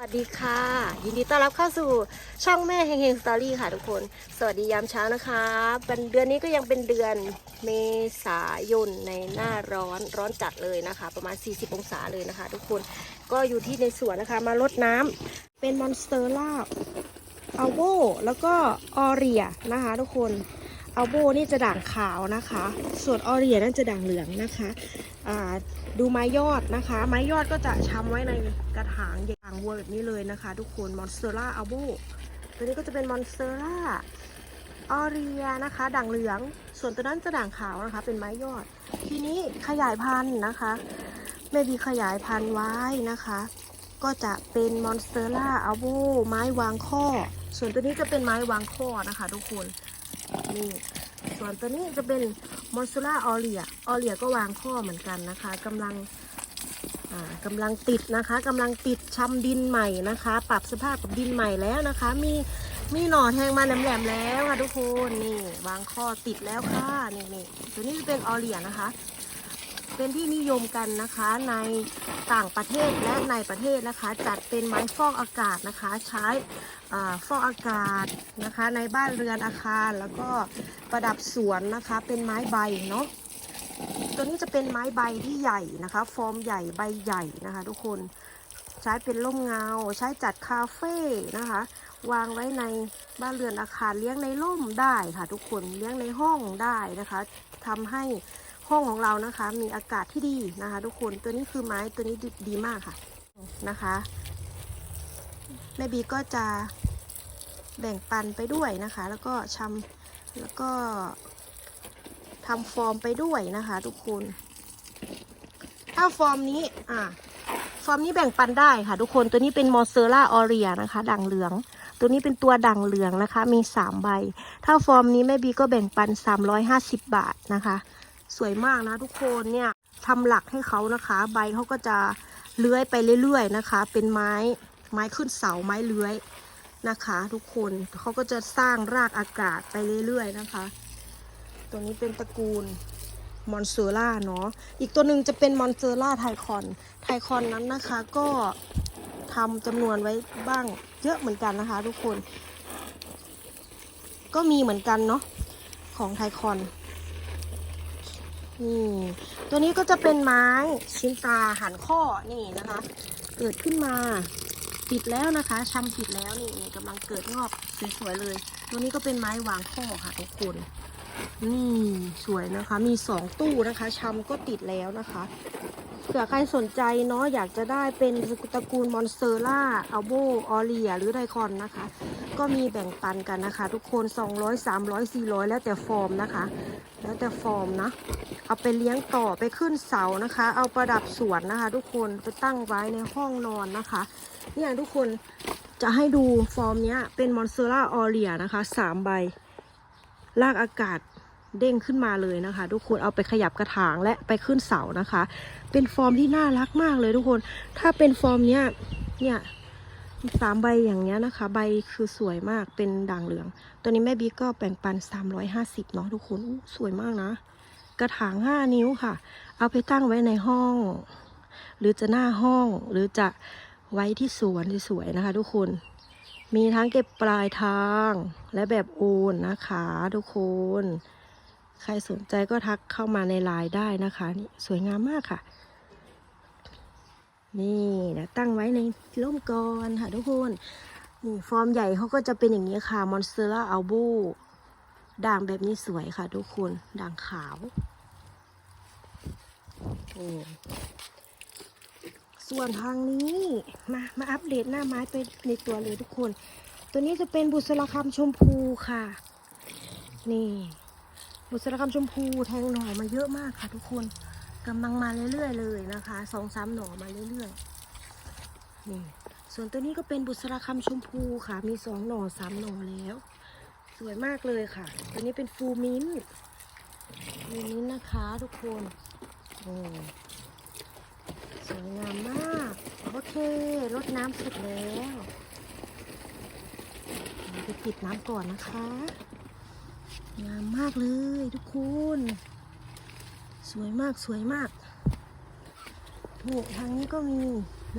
สวัสดีค่ะ ยินดีต้อนรับเข้าสู่ช่องแม่เฮงเฮงสตอรี่ค่ะทุกคน สวัสดียามเช้านะคะเป็นเดือนนี้ก็ยังเป็นเดือนเมษายนในหน้าร้อนร้อนจัดเลยนะคะ ประมาณ 40 องศาเลยนะคะ ทุกคนก็อยู่ที่ในสวนนะคะ มารดน้ำเป็นมอนสเตอร่าอัลโบแล้วก็ออเรียนะคะ ทุกคน อัลโบนี่จะด่างขาวนะคะ ส่วนออเรียนั่นจะด่างเหลืองนะคะดูไม้ยอดนะคะ ไม้ยอดก็จะช้ำไว้ในกระถางอย่างวัวแบบนี้เลยนะคะ ทุกคนมอนสเตอร่าอัลโบตัวนี้ก็จะเป็นมอนสเตอร่าออเรียนะคะ ด่างเหลือง ส่วนตัวนั้นจะด่างขาวนะคะ เป็นไม้ยอด ทีนี้ขยายพันธุ์นะคะแม่บีขยายพันธุ์ไว้นะคะ ก็จะเป็นมอนสเตอร่าอัลโบไม้วางข้อ ส่วนตัวนี้จะเป็นไม้วางข้อนะคะ ทุกคน นี่ส่วนตัวนี้จะเป็นมอสซูล่าออเลียออเลียก็วางข้อเหมือนกันนะคะกำลังอ่ากำลังติดนะคะกำลังติดชำดินใหม่นะคะ ปรับสภาพกับดินใหม่แล้วนะคะ มีมีหน่อแทงมาแหลมๆแล้วค่ะทุกคนนี่วางข้อติดแล้วค่ะนี่นี่ตัวนี้จะเป็นออเลียนะคะ เป็นที่นิยมกันนะคะในต่างประเทศและในประเทศนะคะ จัดเป็นไม้ฟอกอากาศนะคะ ใช้ฟอกอากาศนะคะ ในบ้านเรือนอาคารแล้วก็ประดับสวนนะคะ เป็นไม้ใบเนาะตัวนี้จะเป็นไม้ใบที่ใหญ่นะคะ ฟอร์มใหญ่ใบใหญ่นะคะ ทุกคนใช้เป็นร่มเงา ใช้จัดคาเฟ่นะคะ วางไว้ในบ้านเรือนอาคารเลี้ยงในร่มได้ค่ะ ทุกคนเลี้ยงในห้องได้นะคะทำให้ ห้องของเรานะคะ มีอากาศที่ดีนะคะ ทุกคนตัวนี้คือไม้ตัวนี้ดีดีมากค่ะนะคะแม่บีก็จะแบ่งปันไปด้วยนะคะ แล้วก็ชำแล้วก็ทำฟอร์มไปด้วยนะคะ ทุกคน ถ้าฟอร์มนี้อะฟอร์มนี้แบ่งปันได้ค่ะ ทุกคนตัวนี้เป็นมอสเซอร่าออเรียนะคะ ด่างเหลือง ตัวนี้เป็นตัวด่างเหลืองนะคะ มี 3 ใบ ถ้าฟอร์มนี้แม่บีก็แบ่งปัน 350 บาทนะคะ สวยมากนะทุกคนเนี่ยทำหลักให้เขานะคะ ใบเขาก็จะเลื้อยไปเรื่อยๆนะคะ เป็นไม้ไม้ขึ้นเสาไม้เลื้อยนะคะ ทุกคนเขาก็จะสร้างรากอากาศไปเรื่อยๆนะคะ ตัวนี้เป็นตระกูลมอนเซอร่าเนาะอีกตัวหนึ่งจะเป็นมอนเซอร่าไทคอนไทคอนนั้นนะคะก็ทำจำนวนไว้บ้างเยอะเหมือนกันนะคะ ทุกคน ก็มีเหมือนกันเนาะของไทคอน นี่ ตัวนี้ก็จะเป็นไม้ชิ้นตาหันข้อนี่นะคะ เกิดขึ้นมาติดแล้วนะคะชำติดแล้วนี่นี่กำลังเกิดงอกสวยๆเลย ตัวนี้ก็เป็นไม้วางข้อค่ะทุกคนนี่สวยนะคะ มีสองตู้นะคะชำก็ติดแล้วนะคะเผื่อใครสนใจเนาะอยากจะได้เป็นตระกูลมอนสเตอร่าอัลโบออเลียหรือไดคอนนะคะ ก็มีแบ่งปันกันนะคะ ทุกคน 200 300 400 แล้วแต่ฟอร์มนะคะ แล้วแต่ฟอร์มนะ เอาไปเลี้ยงต่อไปขึ้นเสานะคะ เอาประดับสวนนะคะ ทุกคนไปตั้งไว้ในห้องนอนนะคะเนี่ยทุกคนจะให้ดูฟอร์มเนี้ยเป็นมอนเตอร่าออเลียนะคะสามใบลากอากาศเด้งขึ้นมาเลยนะคะ ทุกคนเอาไปขยับกระถางและไปขึ้นเสานะคะ เป็นฟอร์มที่น่ารักมากเลยทุกคน ถ้าเป็นฟอร์มเนี้ยเนี่ยสามใบอย่างเงี้ยนะคะ ใบคือสวยมากเป็นด่างเหลือง ตัวนี้แม่บิ๊กก็แบ่งปัน 350เนาะทุกคนสวยมากนะ กระถาง 5 นิ้วค่ะ เอาไปตั้งไว้ในห้อง หรือจะหน้าห้องหรือจะไว้ที่สวนสวยๆนะคะ ทุกคน มีทั้งเก็บปลายทางและแบบโอนนะคะ ทุกคน ใครสนใจก็ทักเข้ามาในไลน์ได้นะคะนี่สวยงามมากค่ะ นี่เดี๋ยวตั้งไว้ในร่มกรค่ะ ทุกคนนี่ฟอร์มใหญ่เขาก็จะเป็นอย่างนี้ค่ะมอนสเตอร่าอัลโบด่างแบบนี้สวยค่ะ ทุกคน ด่างขาว ส่วนทางนี้มามาอัปเดตหน้าไม้ไปในตัวเลยทุกคน ตัวนี้จะเป็นบุษราคำชมพูค่ะ นี่ บุษราคำชมพูแทงหน่อมาเยอะมากค่ะ ทุกคนกำลังมาเรื่อยๆเลยนะคะสองสามหน่อมาเรื่อยๆนี่ส่วนตัวนี้ก็เป็นบุษราคำชมพูค่ะ มีสองหน่อสามหน่อแล้ว สวยมากเลยค่ะ ตัวนี้เป็นฟูมินฟูมินนะคะ ทุกคน สวยงามมาก โอเครดน้ำเสร็จแล้วไปปิดน้ำก่อนนะคะ งามมากเลยทุกคน สวยมากสวยมากนี่ทางนี้ก็มี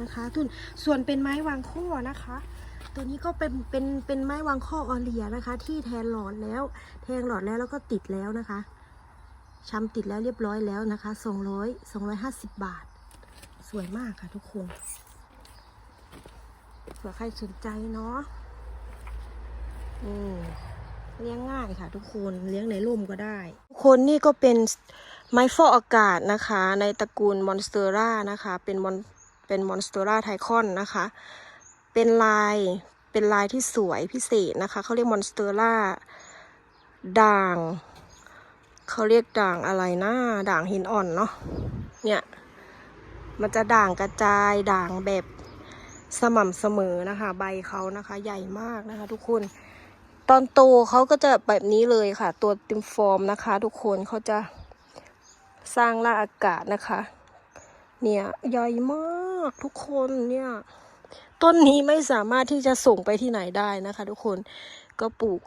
นะคะทุนส่วนเป็นไม้วางข้อนะคะ ตัวนี้ก็เป็นเป็นเป็นไม้วางข้อออเลียนะคะ ที่แทนหลอดแล้ว แทงหลอดแล้วแล้วก็ติดแล้วนะคะ ชำติดแล้วเรียบร้อยแล้วนะคะ200 250 บาท สวยมากค่ะทุกคนเผื่อใครสนใจเนาะอืมเลี้ยงง่ายค่ะ ทุกคนเลี้ยงในร่มก็ได้ ทุกคนนี่ก็เป็นไม้ฟอกอากาศนะคะ ในตระกูลมอนสเตอร่านะคะ เป็นมอนเป็นมอนสเตอร่าไทคอนนะคะ เป็นลายเป็นลายที่สวยพิเศษนะคะเขาเรียกมอนสเตอร่าด่าง เขาเรียกด่างอะไรนะด่างหินอ่อนเนาะเนี่ยมันจะด่างกระจายด่างแบบสม่ำเสมอนะคะ ใบเขานะคะ ใหญ่มากนะคะ ทุกคน ตอนโตเขาก็จะแบบนี้เลยค่ะ ตัวติมฟอร์มนะคะ ทุกคนเขาจะสร้างล่าอากาศนะคะ เนี่ยใหญ่มากทุกคนเนี่ยต้นนี้ไม่สามารถที่จะส่งไปที่ไหนได้นะคะ ทุกคนก็ปลูก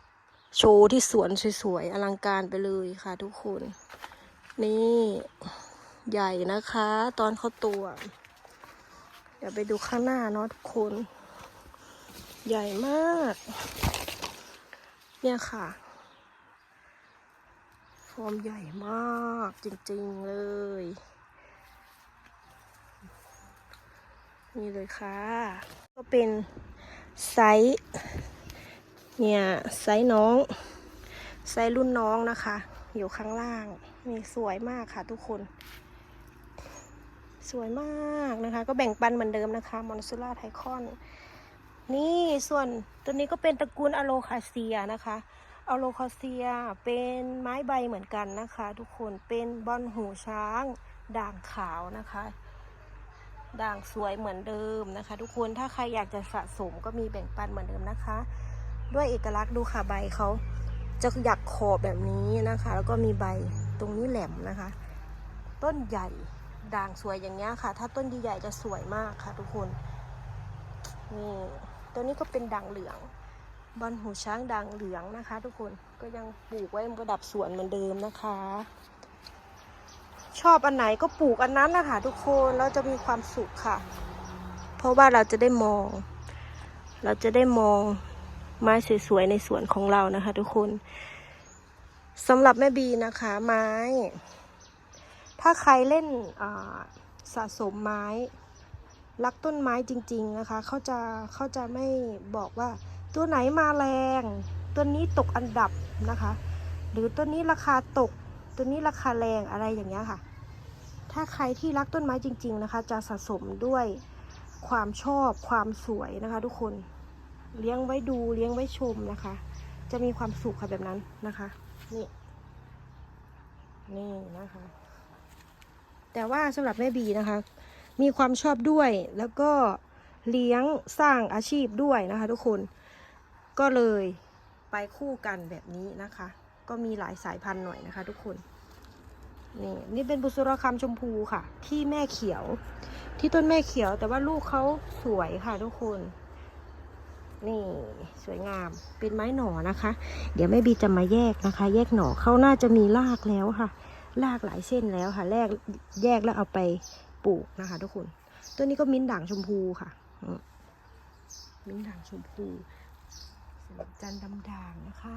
โชว์ที่สวนสวยๆอลังการไปเลยค่ะทุกคน นี่ใหญ่นะคะ ตอนเขาตัวเดี๋ยวไปดูข้างหน้าเนาะทุกคน ใหญ่มาก เนี่ยค่ะฟอร์มใหญ่มากจริงๆเลย นี่เลยค่ะ ก็เป็นไซส์ เนี่ยไซส์น้องไซส์รุ่นน้องนะคะ อยู่ข้างล่างนี่สวยมากค่ะทุกคน สวยมากนะคะ ก็แบ่งปันเหมือนเดิมนะคะมอนซูล่าไทคอนนี่ส่วนตัวนี้ก็เป็นตระกูลอะโลคาเซียนะคะอะโลคาเซียเป็นไม้ใบเหมือนกันนะคะ ทุกคนเป็นบอลหูช้าง ด่างขาวนะคะ ด่างสวยเหมือนเดิมนะคะ ทุกคนถ้าใครอยากจะสะสมก็มีแบ่งปันเหมือนเดิมนะคะ ด้วยเอกลักษณ์ดูค่ะใบเขาจะหยักขอบแบบนี้นะคะ แล้วก็มีใบตรงนี้แหลมนะคะ ต้นใหญ่ด่างสวยอย่างเงี้ยค่ะ ถ้าต้นใหญ่จะสวยมากค่ะ ทุกคนนี่ตัวนี้ก็เป็นด่างเหลืองบอลหูช้างด่างเหลืองนะคะ ทุกคนก็ยังปลูกไว้ประดับสวนเหมือนเดิมนะคะ ชอบอันไหนก็ปลูกอันนั้นนะคะทุกคนเราจะมีความสุขค่ะ เพราะว่าเราจะได้มอง เราจะได้มอง ไม้สวยๆในสวนของเรานะคะ ทุกคนสำหรับแม่บีนะคะ ไม้ ถ้าใครเล่นสะสมไม้ รักต้นไม้จริง ๆนะคะเขาจะเขาจะไม่บอกว่า ตัวไหนมาแรงตัวนี้ตกอันดับนะคะ หรือตัวนี้ราคาตก ตัวนี้ราคาแรงอะไรอย่างเงี้ยค่ะ ถ้าใครที่รักต้นไม้จริง ๆนะคะ จะสะสมด้วยความชอบความสวยนะคะ ทุกคน เลี้ยงไว้ดูเลี้ยงไว้ชมนะคะ จะมีความสุขค่ะแบบนั้นนะคะ นี่ นี่นะคะ แต่ว่าสำหรับแม่บีนะคะ มีความชอบด้วยแล้วก็เลี้ยงสร้างอาชีพด้วยนะคะ ทุกคนก็เลยไปคู่กันแบบนี้นะคะ ก็มีหลายสายพันธุ์หน่อยนะคะ ทุกคนนี่นี่เป็นบุษราคำชมพูค่ะ ที่แม่เขียว ที่ต้นแม่เขียวแต่ว่าลูกเขาสวยค่ะทุกคน นี่สวยงามเป็นไม้หน่อนะคะ เดี๋ยวแม่บีจะมาแยกนะคะ แยกหน่อเขาน่าจะมีรากแล้วค่ะรากหลายเส้นแล้วค่ะแรกแยกแล้วเอาไปปลูกนะคะ ทุกคน ตัวนี้ก็มิ้นด่างชมพูค่ะมิ้นด่างชมพูจันดำด่างนะคะ